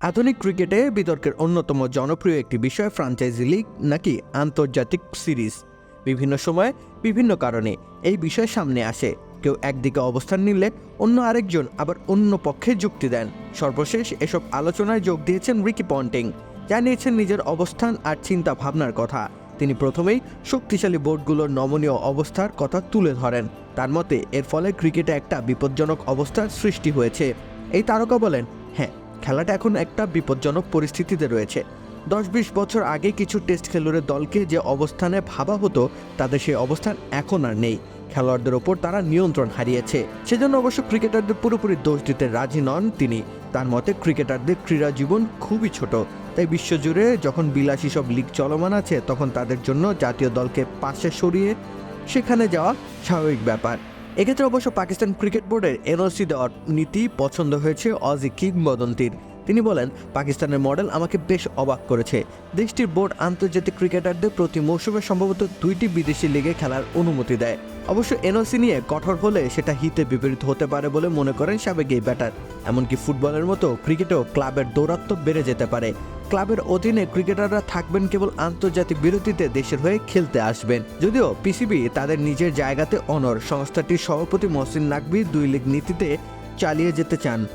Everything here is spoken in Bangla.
আধুনিক ক্রিকেটে বিতর্কের অন্যতম জনপ্রিয় একটি বিষয় ফ্রাঞ্চাইজি লিগ নাকি আন্তর্জাতিক সিরিজ। বিভিন্ন সময়ে বিভিন্ন কারণে এই বিষয় সামনে আসে। কেউ একদিকে অবস্থান নিলে অন্য আরেকজন আবার অন্য পক্ষে যুক্তি দেন। সর্বশেষ এসব আলোচনায় যোগ দিয়েছেন রিকি পন্টিং। জানিয়েছেন নিজের অবস্থান আর চিন্তা ভাবনার কথা। তিনি প্রথমেই শক্তিশালী বোর্ডগুলোর নমনীয় অবস্থার কথা তুলে ধরেন। তার মতে, এর ফলে ক্রিকেটে একটা বিপজ্জনক অবস্থার সৃষ্টি হয়েছে। এই তারকা বলেন খেলাটা এখন একটা বিপজ্জনক পরিস্থিতিতে রয়েছে। দশ বিশ বছর আগে কিছু টেস্ট খেলুড়ের দলকে যে অবস্থানে ভাবা হতো, তাদের সেই অবস্থান এখন আর নেই। খেলোয়াড়দের ওপর তারা নিয়ন্ত্রণ হারিয়েছে। সেজন্য অবশ্য ক্রিকেটারদের পুরোপুরি দোষ দিতে রাজি নন তিনি। তার মতে, ক্রিকেটারদের ক্রীড়া জীবন খুবই ছোট। তাই বিশ্বজুড়ে যখন বিলাসী সব লিগ চলমান আছে, তখন তাদের জন্য জাতীয় দলকে পাশে সরিয়ে সেখানে যাওয়া স্বাভাবিক ব্যাপার। এক্ষেত্রে অবশ্য পাকিস্তান ক্রিকেট বোর্ডের এনওসি দেওয়ার নীতি পছন্দ হয়েছে অজি কিংবদন্তির। তিনি বলেন, পাকিস্তানের মডেল আমাকে বেশ অবাক করেছে। দেশটির বোর্ড আন্তর্জাতিক ক্রিকেটারদের প্রতি মৌসুমে সম্ভবত দুইটি বিদেশি লিগে খেলার অনুমতি দেয়। অবশ্য এনওসি নিয়ে কঠোর হলে সেটা হিতে বিপরীত হতে পারে বলে মনে করেন সাবেক এই ব্যাটার। এমনকি ফুটবলের মতো ক্রিকেটেও ক্লাবের দৌরাত্ম্য বেড়ে যেতে পারে। ক্লাবের অধীনে ক্রিকেটাররা থাকবেন কেবল আন্তর্জাতিক বিরতিতে দেশের হয়ে খেলতে আসবেন। যদিও পিসিবি তাদের নিজের জায়গাতে অনর সংস্থাটির সভাপতি মহসিন নাকবি দুই লীগ নীতিতে চালিয়ে যেতে চান।